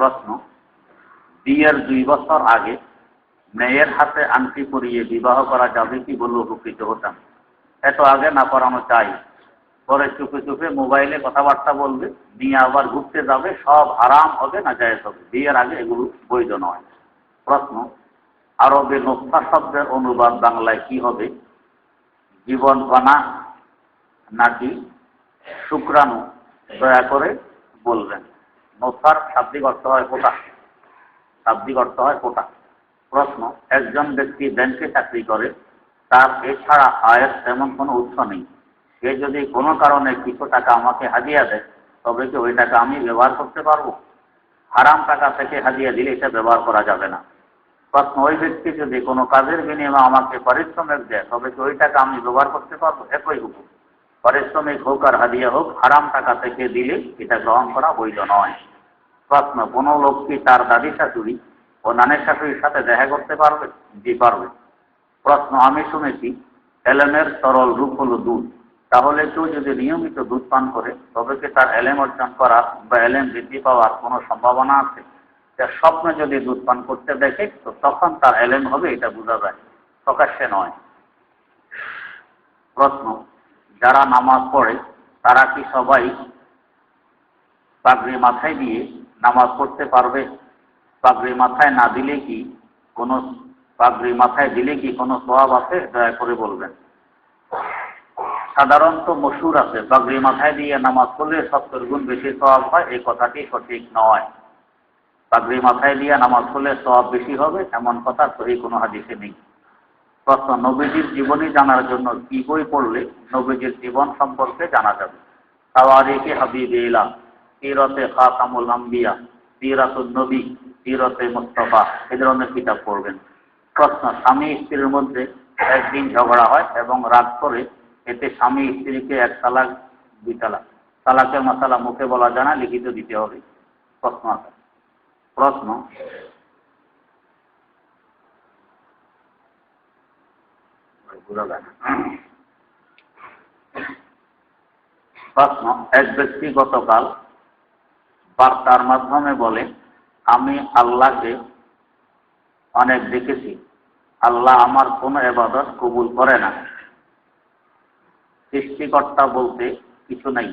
প্রশ্ন, বিয়ের দুই বছর আগে মেয়ের হাতে আংটি পরিয়ে বিবাহ করা যাবে কি বলে উপকৃত হতাম? এত আগে না করানো চাই। পরে চুপে চুপে মোবাইলে কথাবার্তা বলবে, নিয়ে আবার ঘুরতে যাবে, সব আরাম হবে না যায় হবে। বিয়ের আগে এগুলো বৈধ নয়। প্রশ্ন, আরবে নোফা শব্দের অনুবাদ বাংলায় কি হবে? জীবন কণা নাকি শুক্রাণু? দয়া করে বলবেন। নোফার শাব্দিক অর্থ হয় কোটা। শাব্দিক অর্থ হয় কোটা। প্রশ্ন, একজন ব্যক্তি ব্যাংকে চাকরি করে, তার এছাড়া আয়ের তেমন কোনো উৎস নেই। সে যদি কোনো কারণে কিছু টাকা আমাকে হাদিয়া দেয়, তবে কি ওই টাকা আমি ব্যবহার করতে পারব? হারাম টাকা থেকে হাদিয়া দিলে এটা ব্যবহার করা যাবে না। প্রশ্ন, ওই ব্যক্তি যদি কোনো কাজের বিনিময়ে আমাকে পারিশ্রমিক দেয়, তবে কি ওই টাকা আমি ব্যবহার করতে পারব? একই হুকুম। পারিশ্রমিক হোক আর হাদিয়া হোক, হারাম টাকা থেকে দিলে এটা গ্রহণ করা বৈধ নয়। প্রশ্ন, কোনো লোক কি তার দাদি শাশুড়ি ও নানের শাশুড়ির সাথে দেখা করতে পারবে? জি, পারবে। প্রশ্ন, আমি শুনেছি এলেমের সরল রূপ হলো দুধ। তাহলে কেউ যদি নিয়মিত দুধ পান করে, তবে কি তার এলেম অর্জন করার বা এলেম বৃদ্ধি পাওয়ার কোনো সম্ভাবনা আছে? তার স্বপ্নে যদি দুধ পান করতে দেখে, তো তখন তার এলেম হবে, এটা বোঝা যায়। প্রকাশ্যে নয়। প্রশ্ন, যারা নামাজ পড়ে, তারা কি সবাই পাগড়ি মাথায় দিয়ে নামাজ পড়তে পারবে। পাগড়ি মাথায় না দিলে কি কোনো পাগড়ি মাথায় দিলে কি কোনো স্বভাব আছে? দয়া করে বলবেন। সাধারণত মশুর আছে। পাগড়ি মাথায় দিয়ে নামাজ পড়লে সত্তর গুণ বেশি স্বভাব হয়, এই কথাটি সঠিক নয়। পাগড়ি মাথায় দিয়ে নামাজ পড়লে স্বভাব বেশি হবে, এমন কথা সহি কোনো হাদিসে নেই। প্রশ্ন, নবীজির জীবনী জানার জন্য কি বই পড়লে নবীজির জীবন সম্পর্কে জানা যাবে? তাও তাওয়ারিকে হাবিব ইলা সিরতে খাতামুল আম্বিয়া সিরাতুল নবী সিরতে মুস্তফা এ ধরনের কিতাব পড়বেন। প্রশ্ন, স্বামী স্ত্রীর মধ্যে একদিন ঝগড়া হয় এবং রাগ করে এতে স্বামী স্ত্রীকে এক তালাক, দুই তালাক। তালাকের মশালা মুখে বলা জানা, লিখিত দিতে হবে। প্রশ্ন প্রশ্ন প্রশ্ন, এক ব্যক্তি গতকাল বার্তার মাধ্যমে বলে, আমি আল্লাহকে অনেক দেখেছি। আল্লাহ আমার কোনো এবাদত কবুল করে না। সৃষ্টিকর্তা বলতে কিছু নেই।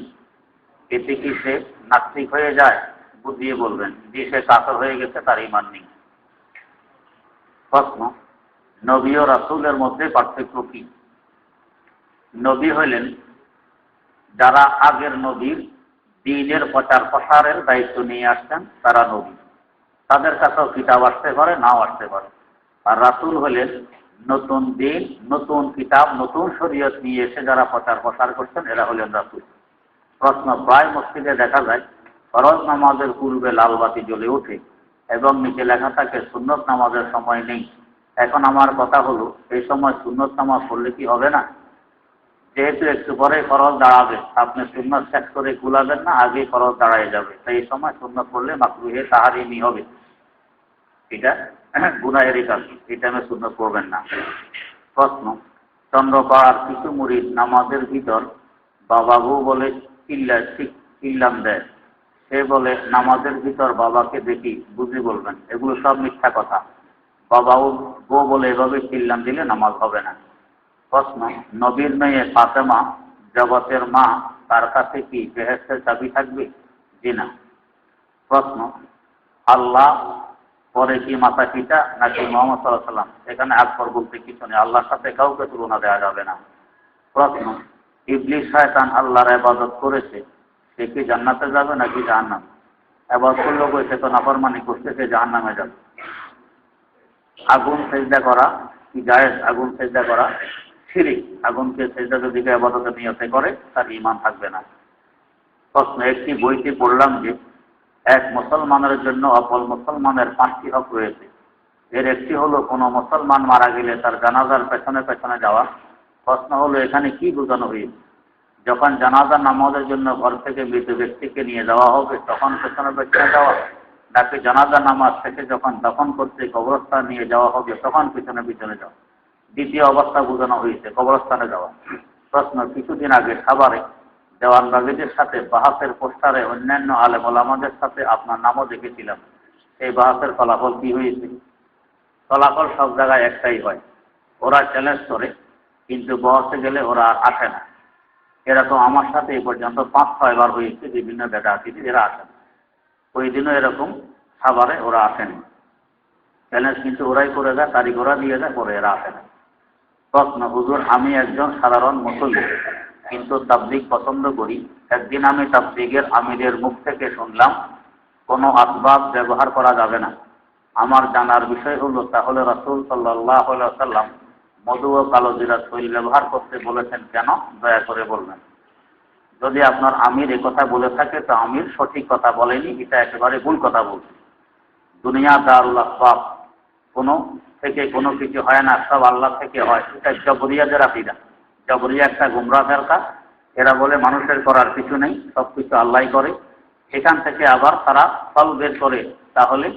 এতে কি সে নাস্তিক হয়ে যায়? বুঝিয়ে বলবেন, যে সে কাতর হয়ে গেছে, তার ইমান নেই। প্রশ্ন, নবী ও রাসুলের মধ্যে পার্থক্য কি? নবী হইলেন যারা আগের নবীর দিনের প্রচার প্রসারের দায়িত্ব নিয়ে আসছেন তারা নবী। তাদের কাছেও কিতাব আসতে পারে, নাও আসতে পারে। আর রাসুল হলেন নতুন দিন, নতুন কিতাব, নতুন শরীয়ত নিয়ে এসে যারা প্রচার প্রসার করছেন, এরা হলেন রাসুল। প্রশ্ন প্রায় মসজিদে দেখা যায়, ফরজ নামাজের পূর্বে লালবাতি জ্বলে ওঠে এবং নিচে লেখা থাকে, সুন্নত নামাজের সময় নেই। এখন আমার কথা হলো, এই সময় সুন্নত নামাজ পড়লে কি হবে না? যেহেতু একটু পরে খরচ দাঁড়াবে আপনি সুন্নত শেষ করে গুলাবেন না আগে খরচ দাঁড়ায় যাবে। তাই এই সময় সুন্নত পড়লে মাকরুহে তাহারিমি হবে। এটা গুনাহেরই কাজ এটা আমি সুন্নত করবেন না। প্রশ্ন, চন্দ্রপাড়ার কিছু মুড়ির নামাজের ভিতর বাবাবু বলে চিল্লা চিল্লাম দেয়। সে বলে, নামাজের ভিতর বাবাকে দেখি, বুঝি বলবেন। এগুলো সব মিথ্যা কথা। বাবাও বউ বলে, এভাবে চিল্লাম দিলে নামাজ হবে না। প্রশ্ন, নবীর মেয়ে ফাতেমা জগতের মা, তার কাছে কি বেহেস্তের চাবি থাকবে? জি না। প্রশ্ন, আল্লাহ পরে কি মাথা পিতা নাকি মোহাম্মদ সাল্লাহ সাল্লাম এখানে আকবর বলতে কিছু নেই আল্লাহর সাথে কাউকে তুলনা দেওয়া যাবে না। প্রশ্ন ইবলিশ শয়তান আল্লাহর আবাদত করেছে, সে কি জান্নাতে যাবে নাকি জাহান্নাম? এবার করল সে তো নাফরমানি করছে, সে জাহান্নামে যাবে। আগুন সেজদা করা কি জায়েজ? আগুন সেজদা করা শিরিক আগুনকে সেজদা যদি আবাদতের নিয়তে করে, তার ইমান থাকবে না। প্রশ্ন একটি বইতে পড়লাম যে, এক মুসলমানের জন্য অপর মুসলমানের পাঁচটি হক রয়েছে। এর একটি হলো, কোনো মুসলমান মারা গেলে তার জানাজার পেছনে পেছনে যাওয়া। প্রশ্ন হলো, এখানে কি বোঝানো হয়েছে? যখন জানাজার নামাজের জন্য ঘর থেকে মৃত ব্যক্তিকে নিয়ে যাওয়া হবে, তখন পেছনে পেছনে যাওয়া। নাকি জানাজা নামাজ থেকে যখন দফন করতে কবরস্থান নিয়ে যাওয়া হবে, তখন পিছনে পিছনে যাওয়া। দ্বিতীয় অবস্থা বোঝানো হয়েছে, কবরস্থানে যাওয়া। প্রশ্ন, কিছুদিন আগে খাবারে দেওয়ানবাগিদের সাথে বাহাসের পোস্টারে অন্যান্য আলেমল আমাদের সাথে আপনার নামও দেখেছিলাম। এই বাহাসের ফলাফল কি হয়েছে? ফলাফল সব জায়গায় একটাই হয়, ওরা চ্যালেঞ্জ করে, কিন্তু বসে গেলে ওরা আর আসে না। এরকম আমার সাথে এই পর্যন্ত পাঁচ ছয়বার হয়েছে, বিভিন্ন বেদাতিতে এরা আসেন ওই দিনও এরকম খাবারে ওরা আসেনি। চ্যালেঞ্জ কিন্তু ওরাই করে দেয় কারিগরা দিয়ে দেয়, পরে এরা আসে না। প্রশ্ন হুজুর, আমি একজন সাধারণ মুসলিম কিন্তু তাবলিগ পছন্দ করি। একদিন আমি তাবলিগের আমিরের মুখ থেকে শুনলাম, কোনো আসবাব ব্যবহার করা যাবে না। আমার জানার বিষয় হলো, তাহলে রসুল সাল্লাহ সাল্লাম মধু ও কালো জিরা তৈল ব্যবহার করতে বলেছেন কেন? দয়া করে বলবেন। যদি আপনার আমির কথা বলে থাকে, তো আমির সঠিক কথা বলেনি, এটা একেবারে ভুল কথা বলছে। দুনিয়া দারুল আসবাব। কোনো থেকে কোনো কিছু হয় না, সব আল্লাহ থেকে হয়। এটা জবরিয়াদের আপিদা জবরিয়া একটা গুমরা ফেরকা। এরা বলে মানুষের করার কিছু নেই, সব কিছু আল্লাহ করে। সেখান থেকে আবার তারা ফল বের করে। তাহলে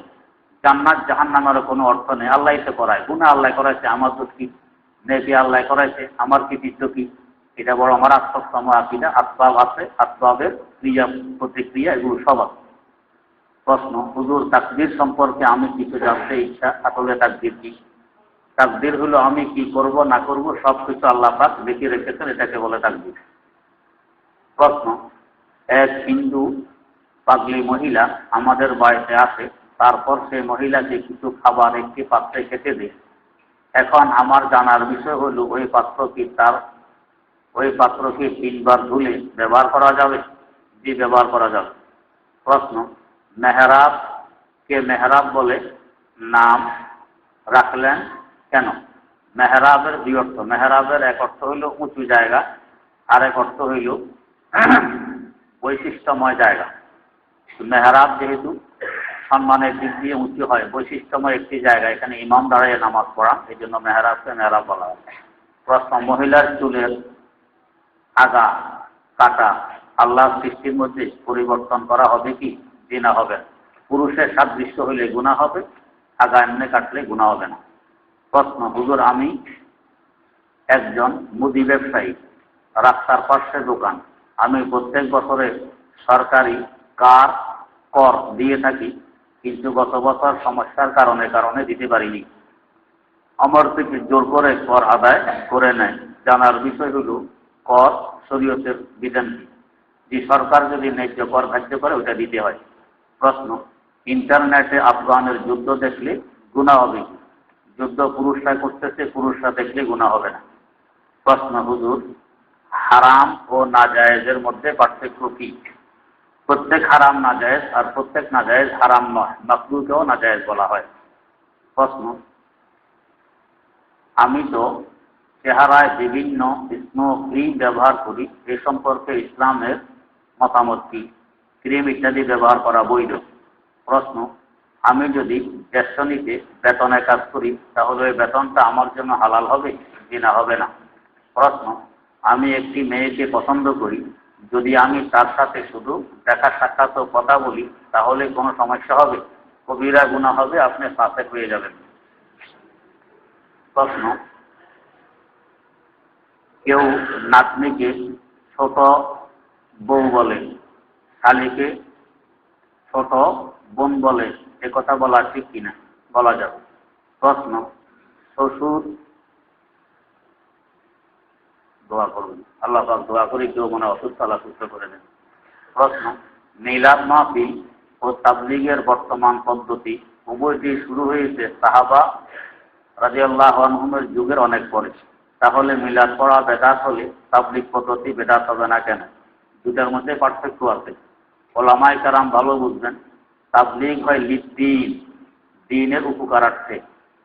জান্নাত জাহান কোনো অর্থ নেই। আল্লাহ তো করায়। গুণা আল্লাহ করাইছে, আমার তো কি? নেবি আল্লাহ করাইছে, আমার কৃতিত্ব কি? এটা বড় আমার আত্মসম আকিদা। আসবাব আছে, আসবাবের ক্রিয়া, প্রতিক্রিয়া, এগুলো সব আছে। প্রশ্ন, হুজুর, তাকদির সম্পর্কে আমি কিছু জানতে ইচ্ছা, আসলে তাকদির কি? তাকদির হলো, আমি কি করব, না করব সব কিছু আল্লাহ পাক লিখে রেখেছেন, এটাকে বলে তাকদির। প্রশ্ন, এক হিন্দু পাগলি মহিলা আমাদের বাড়িতে আসে, তারপর সেই মহিলাকে কিছু খাবার একটি পাত্রে খেতে দেয়। এখন আমার জানার বিষয় হলো, ওই পাত্র কি তার, ওই পাত্রকে তিনবার ধুলে ব্যবহার করা যাবে? জি ব্যবহার করা যাবে? প্রশ্ন মেহরাব, কে মেহরাব বলে? নাম রাখলেন কেন? মেহরাবের দুই অর্থ। মেহরাবের এক অর্থ হইল উঁচু জায়গা আর এক অর্থ হইল বৈশিষ্ট্যময় জায়গা। মেহরাব যেহেতু সম্মানের দিক দিয়ে উঁচু হয়, বৈশিষ্ট্যময় একটি জায়গা, এখানে ইমাম দাঁড়িয়ে নামাজ পড়া, এই জন্য মেহরাবকে মেহরাব বলা হয়। প্রশ্ন, মহিলার চুলের আগা, কাটা, আল্লাহর সৃষ্টির মধ্যে পরিবর্তন করা হবে কি? জি না হবে। পুরুষের সাদৃশ্য হইলে গুণা হবে, আগা এমনি কাটলে গুণা হবে না। প্রশ্ন, হুজুর, আমি একজন মুদি ব্যবসায়ী, রাস্তার পাশে দোকান। আমি প্রত্যেক বছরে সরকারি কার, কর দিয়ে থাকি, কিন্তু গত বছর সমস্যার কারণে কারণে দিতে পারিনি। আমার থেকে জোর করে কর আদায় করে নেয়। জানার বিষয় হলো, কর শরীয়তের বিধান যে সরকার যদি ন্যায্য কর ধার্য করে ওটা দিতে হয়। প্রশ্ন, ইন্টারনেটে আফগানের যুদ্ধ দেখলে গুণা হবে যুদ্ধ পুরুষরা করতেছে, পুরুষরা দেখলে গুণা হবে না। প্রশ্ন, হুজুর, হারাম ও নাজায়েজের মধ্যে পার্থক্য কি? প্রত্যেক হারাম নাজায়েজ আর প্রত্যেক নাজায়েজ হারাম নয় মাকরুকেও নাজায়েজ বলা হয়। প্রশ্ন, আমি তো চেহারায় বিভিন্ন স্নো ক্রিম ব্যবহার করি, এ সম্পর্কে ইসলামের মতামত কি? ক্রিম ইত্যাদি ব্যবহার করা বৈধ। প্রশ্ন, আমি যদি বেতনিতে বেতনে কাজ করি, তাহলে ওই বেতনটা আমার জন্য হালাল হবে কি না হবে না? প্রশ্ন, আমি একটি মেয়েকে পছন্দ করি, যদি আমি তার সাথে শুধু দেখা সাক্ষাৎ কথা বলি, তাহলে কোনো সমস্যা হবে? কবিরা গুণা হবে, আপনি পাশে হয়ে যাবেন। প্রশ্ন, কেউ নাতনিকে ছোট বউ বলে শালিকে ছোট বোন বলে, এ কথা বলা ঠিক কিনা? বলা যাবে। প্রশ্ন, শ্বশুর দোয়া করুন। আল্লাহ দোয়া করে কেউ মনে অসুস্থ আল্লাহ সুস্থ করে দেন প্রশ্ন, মিলাদ মাহফিল ও তাবলিগের বর্তমান পদ্ধতি উভয়টি শুরু হয়েছে সাহাবা রাজিয়াল্লাহ আনহুমের যুগের অনেক পরে। তাহলে মিলাদ পড়া বেদাত হলে তাবলিগ পদ্ধতি বেদাত হবে না কেন? দুটার মধ্যে পার্থক্য আছে। ওলামাই কারাম ভালো বুঝবেন। তাবলিগ হয় লিদ্দিন দিনের উপকারার্থে।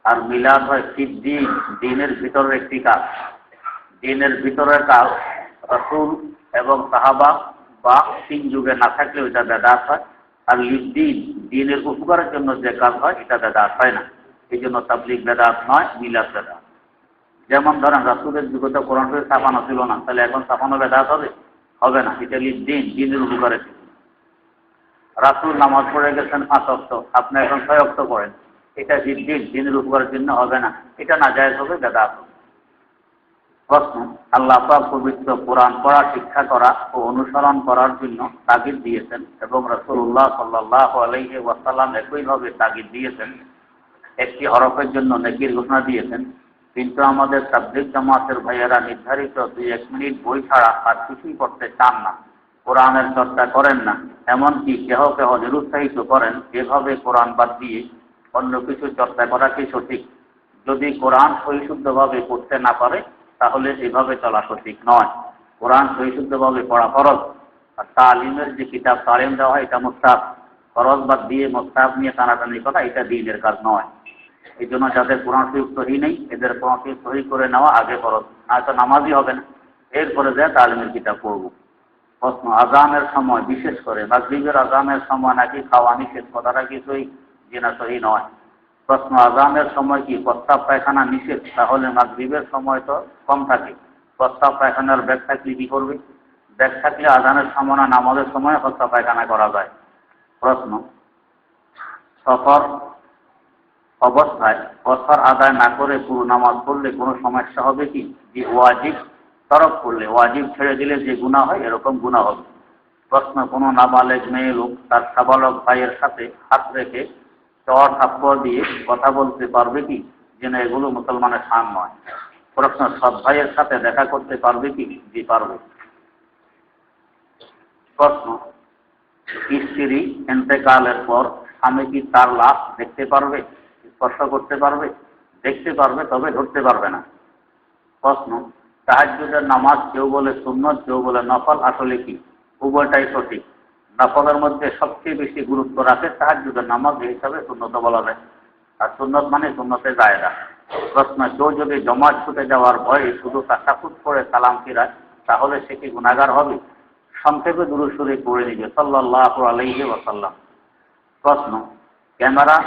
আর মিলাদ হয় সিদ্দিন দিনের ভিতরের একটি কাজ। দিনের ভিতরের কাজ রসুল এবং সাহাবা বা তিন যুগে না থাকলে ওইটা বেদাত হয়। আর লিদ্দিন দিনের উপকারের জন্য যে কাজ হয়, এটা বেদাত হয় না। এই জন্য তাবলিগ বেদাত নয়, মিলাদ বেদাত। যেমন ধরেন রাসুলের যুগে তো কোরআন ছাপানো ছিল না, তাহলে এখন ছাপানো বেদাত হবে? হবে না। এটা দিন দিনের উপকারে রাসুল নামাজ পড়ে গেছেন পাঁচ অক্ত আপনি এখন ছয় অক্ত করেন এটা দিন দিনের উপকারের জন্য হবে না। এটা না যায় হবে, বেদাত প্রশ্ন, আল্লাহ পবিত্র কোরআন পড়া, শিক্ষা করা ও অনুসরণ করার জন্য তাগিদ দিয়েছেন এবং রসুল্লাহ সাল্লাহ আলহি ওয়াসাল্লাম একইভাবে তাগিদ দিয়েছেন। একটি হরফের জন্য নেকির ঘোষণা দিয়েছেন। কিন্তু আমাদের সাবজেক্ট জামাতের ভাইয়েরা নির্ধারিত দুই এক মিনিট বই ছাড়া আর কিছুই করতে চান না। কোরআনের চর্চা করেন না। এমনকি কেহ কেহ নিরুৎসাহিত করেন, এভাবে কোরআন বাদ দিয়ে অন্য কিছু চর্চা করা কি সঠিক? যদি কোরআন পরিশুদ্ধভাবে পড়তে না পারে, তাহলে এভাবে চলা সঠিক নয়। কোরআন পরিশুদ্ধভাবে পড়া ফরজ। আর তালিমের যে কিতাব, তালিম দেওয়া হয়, এটা মোস্তাব ফরজ বাদ দিয়ে মোস্তাব নিয়ে টানাটানি করা, এটা দিনের কাজ নয়। এই জন্য যাদের কোরআন শরীফ সহি নেই, এদের কোরআন শরীফ সহি করে নেওয়া আগে ফরজ, নয়তো নামাজই হবে না। এরপরে যায় তালিমের কিতাব পড়ব। প্রশ্ন আজামের সময়, বিশেষ করে মাগরীবের আজানের সময় নাকি খাওয়া নিষেধ, কথাটা কি সহি জেনা সহি নয়। প্রশ্ন আজামের সময় কি প্রস্তাব পায়খানা নিষেধ? তাহলে মাগরীবের সময় তো কম থাকে। প্রস্তাব পায়খানার ব্যাগ থাকলে কি করবে? ব্যাগ থাকলে আজানের সময় না, নামাজের সময় প্রস্তাব পায়খানা করা যায়? প্রশ্ন, সফর অবস্থায় বছর আদায় না করে পুরো নামাজ পড়লে কোনো সমস্যা হবে কি? যে ওয়াজিব তরফ করলে, ওয়াজিব ছেড়ে দিলে যে গুণা হয়, এরকম গুণা হবে। প্রশ্ন, কোনো নাবালেগ মেয়ে লোক তার সাবালক ভাইয়ের সাথে হাত রেখে চর থাপ্পড় দিয়ে কথা বলতে পারবে কি? যেন এগুলো মুসলমানের সান নয়। প্রশ্ন সব ভাইয়ের সাথে দেখা করতে পারবে কি? যে পারবে। প্রশ্ন, স্ত্রী এন্তেকালের পর স্বামী কি তার লাভ দেখতে পারবে, স্পর্শ করতে পারবে, দেখতে পারবে, তবে ধরতে পারবে না? প্রশ্ন তাহাজুদের নামাজ কেউ বলে সুন্নত, কেউ বলে নফল, আসলে কি? উভয়টাই সঠিক। নফলের মধ্যে সবচেয়ে বেশি গুরুত্ব রাখে তাহাজুদের নামাজ হিসাবে সুন্নত বলা যায়। আর সুন্নত মানে সুন্নতে যায় না প্রশ্ন, কেউ যদি জমাট ছুটে যাওয়ার ভয়ে শুধু তাসাকুত করে সালাম ফিরায়, তাহলে সে কি গুণাগার হবে? সংক্ষেপে দূরসুরে করে নিবে সাল্লাহ আলাইহি ওয়াসাল্লাম। প্রশ্ন, ক্যামেরা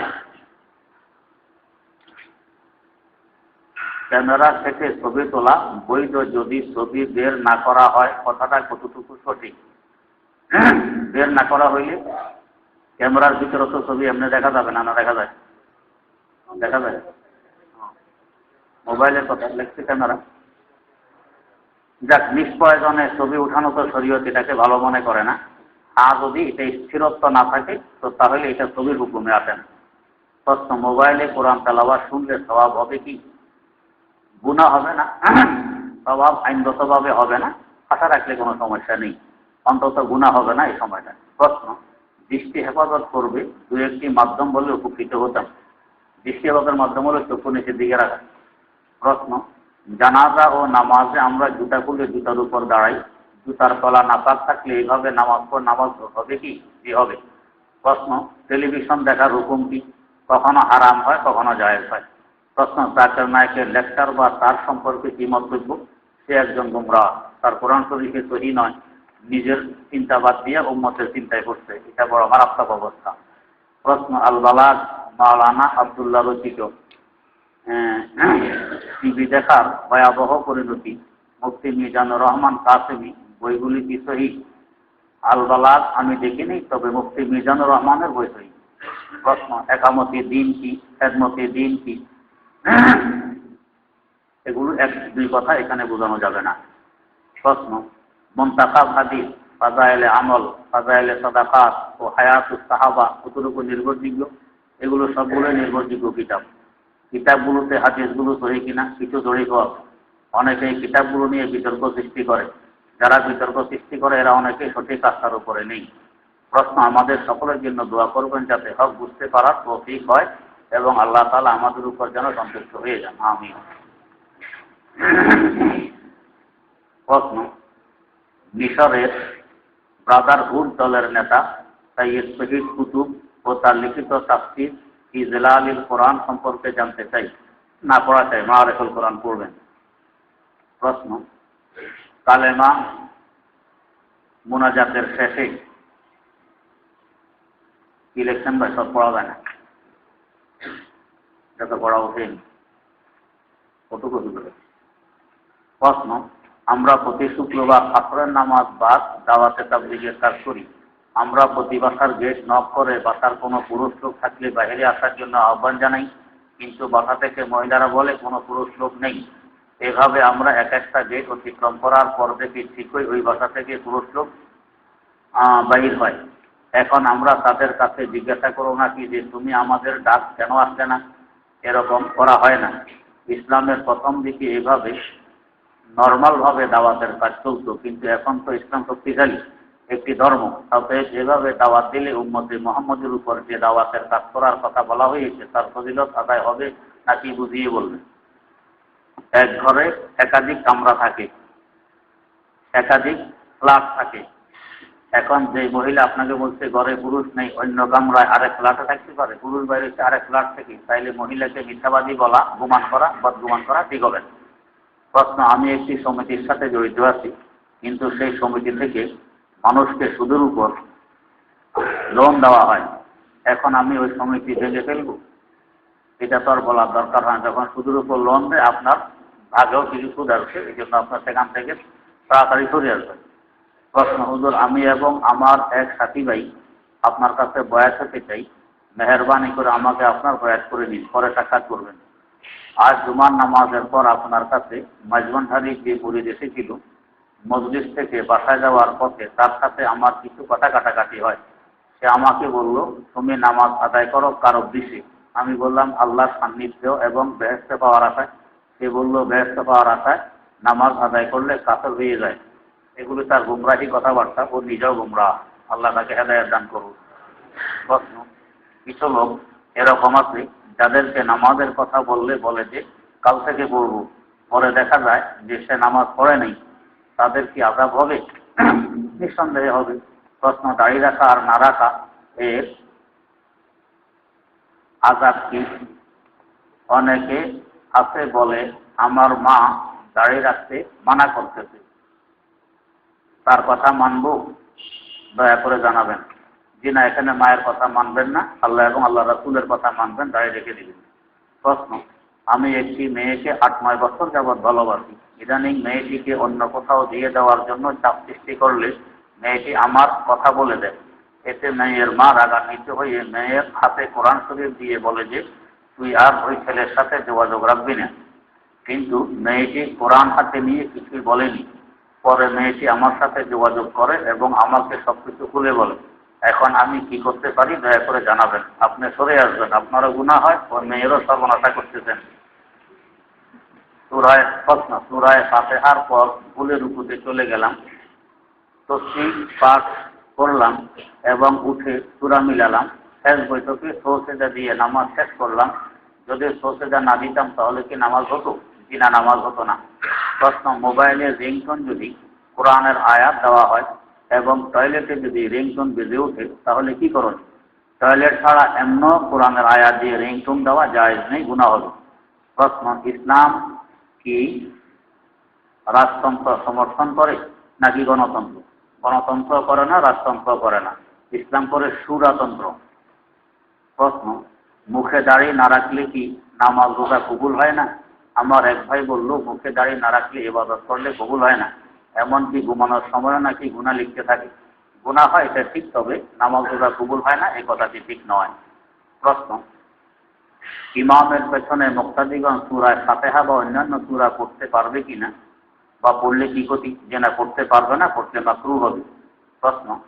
ক্যামেরা থেকে ছবি তোলা বৈধ যদি ছবি বের না করা হয়, কথাটা কতটুকু সঠিক? বের না করা হইলে ক্যামেরার ভিতরে তো ছবি এমনি দেখা যাবে না না দেখা যায়? দেখা যায়? মোবাইলের কথা লেখছে ক্যামেরা। যাক, নিষ্প্রয়োজনে ছবি উঠানো তো শরীয়ত এটাকে ভালো মনে করে না। আর যদি এটা স্থিরত্ব না থাকে, তো তাহলে এটা ছবির হুকুমে আসেন প্রশ্ন মোবাইলে কোরআন তালাবা শুনলে স্বভাব হবে কি? গুণা হবে না। স্বভাব, আইনগতভাবে হবে না। আশা রাখলে কোনো সমস্যা নেই। অন্তত গুণা হবে না এই সময়টা। প্রশ্ন, দৃষ্টি হেফাজত করবে? দু একটি মাধ্যম বলে উপকৃত হতাম। দৃষ্টি হেফাজতের মাধ্যম হলো চক্ষু নিচের দিকে রাখা। প্রশ্ন, জানাজা ও নামাজে আমরা জুতা খুলে জুতার উপর দাঁড়াই। জুতার তলা নাপাক থাকলে এইভাবে নামাজ পর নামাজ হবে কি? হবে। প্রশ্ন, টেলিভিশন দেখার হুকুম কি? কখনো আরাম হয়, কখনো জায়েজ হয়। প্রশ্ন জাকের নায়কের লেকচার বা তার সম্পর্কে কি মন্তব্য? সে একজন গুমরা। তার কোরআন শরীফে সহি নয়। নিজের চিন্তা বাদ দিয়ে উম্মতের চিন্তায় করছে এটা বড় মারাত্মক অবস্থা। প্রশ্ন আল বালাদ মাওলানা আবদুল্লাহ রচিত। টিভি দেখার ভয়াবহ পরিণতি। মুফতি মিজানুর রহমান কাসেমি, বইগুলি কি সহি? আল বালাদ আমি দেখিনি, তবে মুফতি মিজানুর রহমানের বই সহি। প্রশ্ন, একামতি দিন কি? একমতি দিন কি? এগুলো এক দুই কথা এখানে বোঝানো যাবে না। প্রশ্ন, মন্তাকাব হাদিস, ফাজাইলে আমল, ফাজাইলে সদাকাত ও হায়াত সাহাবা কতটুকু নির্ভরযোগ্য? এগুলো সবগুলোই নির্ভরযোগ্য কিতাব। কিতাবগুলোতে হাদিসগুলো সহি কিনা কিছু জড়িত অনেকে এই কিতাবগুলো নিয়ে বিতর্ক সৃষ্টি করে। যারা বিতর্ক সৃষ্টি করে, এরা অনেকেই সঠিক আস্থার উপরে নেই। প্রশ্ন, আমাদের সকলের জন্য দোয়া করবেন যাতে হক বুঝতে পারার তৌফিক হয়। এবং আল্লাহ তালা আমাদের উপর যেন সন্তুষ্ট হয়ে যান। আমি প্রশ্ন। মিশরের ব্রাদারহুড দলের নেতা সাইয়েদ শহীদ কুতুব ও তার লিখিত তাফসির ইজলালিল কোরআন সম্পর্কে জানতে চাই? না পড়া চাই মারেফুল কোরআন পড়বেন। প্রশ্ন। কালেমা মোনাজাতের শেষে কি লিখছেন ভাই? সব পড়া যায় না। যত পড়া ওঠেনি কতটুকু করে? প্রশ্ন, আমরা প্রতি শুক্রবার ফাফরের নামাজ বাদ দাওয়াতে তাবলিগের কাজ করি। আমরা প্রতি বাসার গেট নক করে বাসার কোনো পুরুষ লোক থাকলে বাইরে আসার জন্য আহ্বান জানাই, কিন্তু বাসা থেকে মহিলারা বলে কোনো পুরুষ লোক নেই। এভাবে আমরা এক একটা গেট অতিক্রম করার পর দেখি ঠিকই ওই বাসা থেকে পুরুষ লোক বাহির হয়। এখন আমরা তাদের কাছে জিজ্ঞাসা করো নাকি যে, তুমি আমাদের ডাক কেন আসছে না? এরকম করা হয় না। ইসলামের প্রথম দিকে এভাবে নর্মালভাবে দাওয়াতের কাজ চলতো, কিন্তু এখন তো ইসলাম শক্তিশালী একটি ধর্ম। তাতে যেভাবে দাওয়াত দিলে উম্মতে মোহাম্মদের উপর যে দাওয়াতের কাজ করার কথা বলা হয়েছে, তার ফজিলত আদায় হবে নাকি বুঝিয়ে বলবেন? এক ঘরে একাধিক কামরা থাকে, একাধিক ফ্ল্যাট থাকে। এখন যে মহিলা আপনাকে বলছে, ঘরে পুরুষ নেই, অন্য কামরায় আরেক ফ্ল্যাটে থাকতে পারে। পুরুষ বাইরে আরেক ফ্ল্যাট থেকে। তাইলে মহিলাকে মিথ্যাবাদী বলা গুমান করা, বদগুমান করা ঠিক হবে প্রশ্ন, আমি একটি সমিতির সাথে জড়িত আছি, কিন্তু সেই সমিতি থেকে মানুষকে সুদের উপর লোন দেওয়া হয়। এখন আমি ওই সমিতি ভেঙে ফেলব? এটা তো আর বলার দরকার হয় যখন সুদের উপর লোন দেয়, আপনার ভাগেও কিছু সুদ আসবে, এই জন্য আপনার সেখান থেকে তাড়াতাড়ি সরে আসবে প্রশ্ন, হুজুর, আমি এবং আমার এক সাথী ভাই আপনার কাছে বয়াস হতে চাই। মেহরবানি করে আমাকে আপনার বয়াস করে নিন পরে সাক্ষাৎ করবেন। আজ জুমার নামাজের পর আপনার কাছে মাজবানহারি যে পরিদেশে এসেছিল মজলিস থেকে বাসায় যাওয়ার পথে তার সাথে আমার কিছু কথা কাটাকাটি হয়। সে আমাকে বলল, তুমি নামাজ আদায় করো কার উদ্দেশ্যে আমি বললাম, আল্লাহর সান্নিধ্য এবং বেহেস্তে পাওয়ার আশায়। সে বলল বেহেস্তে পাওয়ার আশায় নামাজ আদায় করলে কাতর হয়ে যায়। এগুলি তার গুমরাহি কথাবার্তা, ও নিজেও গুমরা আল্লাহ তাকে হেদায়ত দান করুন প্রশ্ন, কিছু লোক এরকম আছে, যাদেরকে নামাজের কথা বললে বলে যে, কাল থেকে পড়ব। পরে দেখা যায় যে সে নামাজ পড়ে নেই। তাদের কি আজাব হবে? নিঃসন্দেহে হবে। প্রশ্ন দাঁড়িয়ে রাখা আর না রাখা, এর আজাব কি? অনেকে আছে বলে, আমার মা দাঁড়িয়ে রাখতে মানা করতেছে। তার কথা মানব, দয়া করে জানাবেন। যে না এখানে মায়ের কথা মানবেন না, আল্লাহ এবং আল্লাহ রাসুলের কথা মানবেন, দাঁড়িয়ে রেখে দিবেন। প্রশ্ন, আমি একটি মেয়েকে আট, নয় বছর যাবৎ ভালোবাসি। ইদানিং মেয়েটিকে অন্য কোথাও দিয়ে দেওয়ার জন্য চাপ সৃষ্টি করলে মেয়েটি আমার কথা বলে দেয়। এতে মেয়ের মা রাগান্বিত হয়ে মেয়ের হাতে কোরআন শরীফ দিয়ে বলে যে, তুই আর ওই ছেলের সাথে যোগাযোগ রাখবি না। কিন্তু মেয়েটি কোরআন হাতে নিয়ে কিছুই বলেনি। পরে মেয়েটি আমার সাথে যোগাযোগ করে এবং আমাকে সবকিছু খুলে বলে, এখন আমি কি করতে পারি দয়া করে জানাবেন। আপনি সরে আসবেন, আপনারও গুণা হয়, ওর মেয়েরও সর্বনাশা করতেছেন। সুরায় প্রশ্ন সুরায় ফাতেহার পর ভুলের উপরে চলে গেলাম তসি পাঠ করলাম এবং উঠে সুরা মিলালাম। শেষ বৈঠকে সৌসেদা দিয়ে নামাজ শেষ করলাম। যদি সৌসেদা না দিতাম তাহলে কি নামাজ হতো? কি না নামাজ হতো না। প্রশ্ন মোবাইলের রিংটোন যদি কোরআনের আয়াত দেওয়া হয় এবং টয়লেটে যদি রিংটোন বেজে ওঠে, তাহলে কি করুন টয়লেট ছাড়া এমন কোরআনের আয়াত দিয়ে রিংটোন দেওয়া যায় নেই গুণা হবে। প্রশ্ন, ইসলাম কি রাজতন্ত্র সমর্থন করে নাকি গণতন্ত্র? গণতন্ত্র করে না, রাজতন্ত্র করে না। ইসলাম করে সুরাতন্ত্র। প্রশ্ন, মুখে দাঁড়িয়ে না রাখলে কি নামাজ রোজা কবুল হয় না? আমার এক ভাই বলল, মুখে দাঁড়িয়ে না রাখলে এবাদত করলে কবুল হয় না। এমনকি ঘুমানোর সময় নাকি গুণা লিখতে থাকে। গুণা হয় এটা ঠিক, তবে নামাজ রোজা কবুল হয় না এই কথাটি ঠিক নয়। প্রশ্ন। ইমামের পেছনে মুক্তাদিগণ সুরায় ফাতেহা বা অন্যান্য সুরা পড়তে পারবে কিনা বা পড়লে কি ক্ষতি? যে না পড়তে পারবে না পড়তে মাকরু হবে। প্রশ্ন।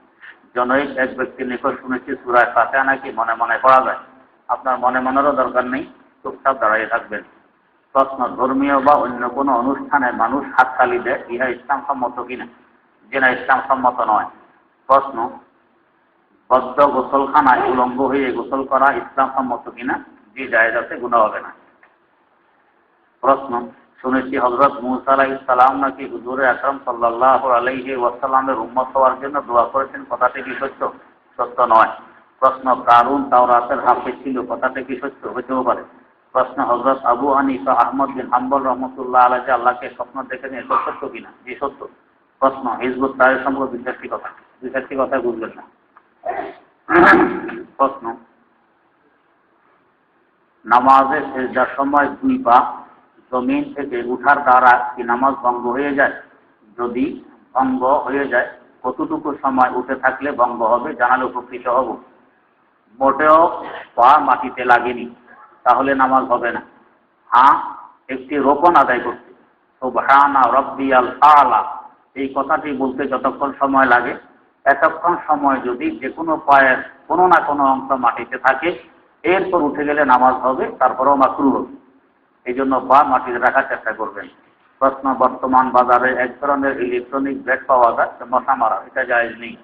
জনৈক এক ব্যক্তির নিকট শুনেছি সুরায় ফাতেহা নাকি মনে মনে পড়া যায়। আপনার মনে মনেরও দরকার নেই, চুপচাপ দাঁড়িয়ে থাকবেন। প্রশ্ন, ধর্মীয় বা অন্য কোনো অনুষ্ঠানে মানুষ হাত হাততালি দেয়, ইহা ইসলাম সম্মত কিনা? যেটা ইসলাম সম্মত নয়। প্রশ্ন, বদ্ধ গোসলখানায় উলঙ্গ হয়ে গোসল করা ইসলাম সম্মত কিনা? যে জায়গাতে আছে, গুণা হবে না। প্রশ্ন, শুনেছি হজরত মুসা আলাহ ইসলাম নাকি হুজুরে আকরম সাল্লাহ আলাইহি ওয়াসাল্লামের উম্মত হওয়ার জন্য দোয়া করেছেন? কথাটি কি সত্য? সত্য নয়। প্রশ্ন কারুন তাওরাতের হাফে ছিল, কথাটা কি সত্য? হতেও পারে। প্রশ্ন হজরত আবু হানিফা আহমদ বিন হাম্বল রহমতুল্লাহ আল্লাহ আল্লাহকে স্বপ্ন দেখে নিয়ে সত্য কিনা জি, সত্য। প্রশ্ন, হিজবুত তাহের সম্পর্কে বিশ্বাসী কথা। বিশ্বাসী কথা বুঝবেন না। প্রশ্ন, নামাজে শেষদার সময় দুই পা জমিন থেকে উঠার দ্বারা কি নামাজ ভঙ্গ হয়ে যায়? যদি ভঙ্গ হয়ে যায়, কতটুকু সময় উঠে থাকলে ভঙ্গ হবে? জানালে উপকৃত হব। মোটেও পা মাটিতে লাগেনি। তাহলে নামাজ হবে না। হ্যাঁ? একটি রোপণ আদায় করতে। তো সুবহানা রব্বিয়াল আলা। এই কথাটি বলতে যতক্ষণ সময় লাগে, এতক্ষণ সময় যদি যে কোনো পায়ের কোনো না কোনো অংশ মাটিতে থাকে, এরপর উঠে গেলে নামাজ হবে, তারপরেও মাকরু হবে। এই জন্য পা মাটিতে রাখার চেষ্টা করবেন। প্রশ্ন, বর্তমান বাজারে এক ধরনের ইলেকট্রনিক ব্যাট পাওয়া যায় মশা মারা, এটা জায়েজ নেই।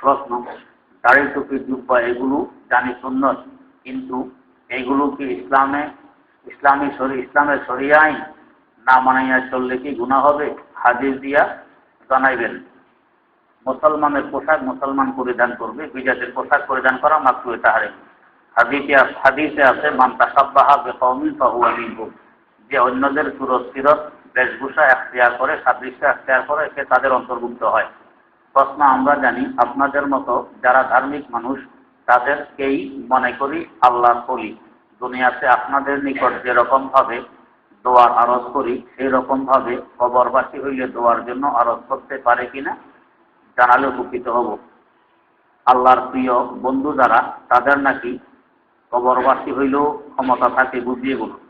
প্রশ্ন, দাড়ি টুপি, জুব্বা, এগুলো জানি সুন্নত কিন্তু এগুলো কি ইসলামে? ইসলামী ইসলামের শরিয়াইন না মানাইয়া চললে কি গুণা হবে? হাদিস দিয়া জানাইবেন। মুসলমানের পোশাক মুসলমান পরিধান করবে, বিজাতের পোশাক পরিধান করা মাত্র এটা হারে। হাদিসে হাদিসে আছে, মান তাসাব্বাহা বেকৌমিন ফাহুয়া মিনহুম যে অন্যদের সুরত সিরত বেশভূষা এখতিয়ার করে, সাদৃশ্য এখতিয়ার করে, সে তাদের অন্তর্ভুক্ত হয়। প্রশ্ন আমরা জানি, আপনাদের মতো যারা ধার্মিক মানুষ তাদেরকেই মনে করি আল্লাহর কলি দুনিয়াতে আপনাদের নিকট যেরকম ভাবে দোয়ার আরজ করি সেই রকম ভাবে কবরবাসী হইলে দোয়ার জন্য আরজ করতে পারে কিনা জানালে উপকৃত হব। আল্লাহর প্রিয় বন্ধু যারা, তাদের নাকি কবরবাসী হইলেও ক্ষমতা থাকে বুঝিয়ে বলুন।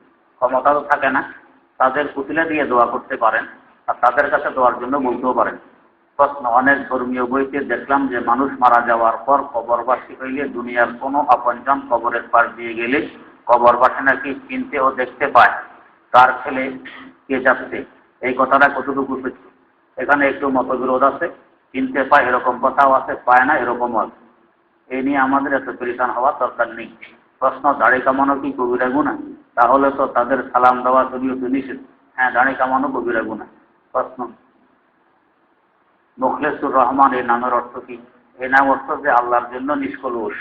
ক্ষমতা তো থাকে না, তাদের পুতিলে দিয়ে দোয়া করতে পারেন আর তাদের কাছে দোয়ার জন্য বলতেও পারেন। প্রশ্ন, অনেক ধর্মীয় বইতে দেখলাম যে মানুষ মারা যাওয়ার পর কবরবাসী হইলে দুনিয়ার কোনো আপনজন কবরের পাশ দিয়ে গেলে কবরবাসী নাকি চিনতে ও দেখতে পায়, তার ছেলে কে যাচ্ছে? এই কথাটা কতটুকু সত্য? এখানে একটু মতবিরোধ আছে, চিনতে পায় এরকম কথাও আছে, পায় না এরকমও আছে। এই নিয়ে আমাদের এত পরিচান হওয়ার দরকার নেই। প্রশ্ন, দাড়ি কামানো কি কবিরা গুণা? তাহলে তো তাদের সালাম দেওয়া যদিও তো নিষেধ। হ্যাঁ দাড়ি কামানো কবিরা গুণা। প্রশ্ন মুখলেসুর রহমান এর নামের অর্থ কি? এ নাম অর্থ যে আল্লাহর জন্য নিষ্কলুষ।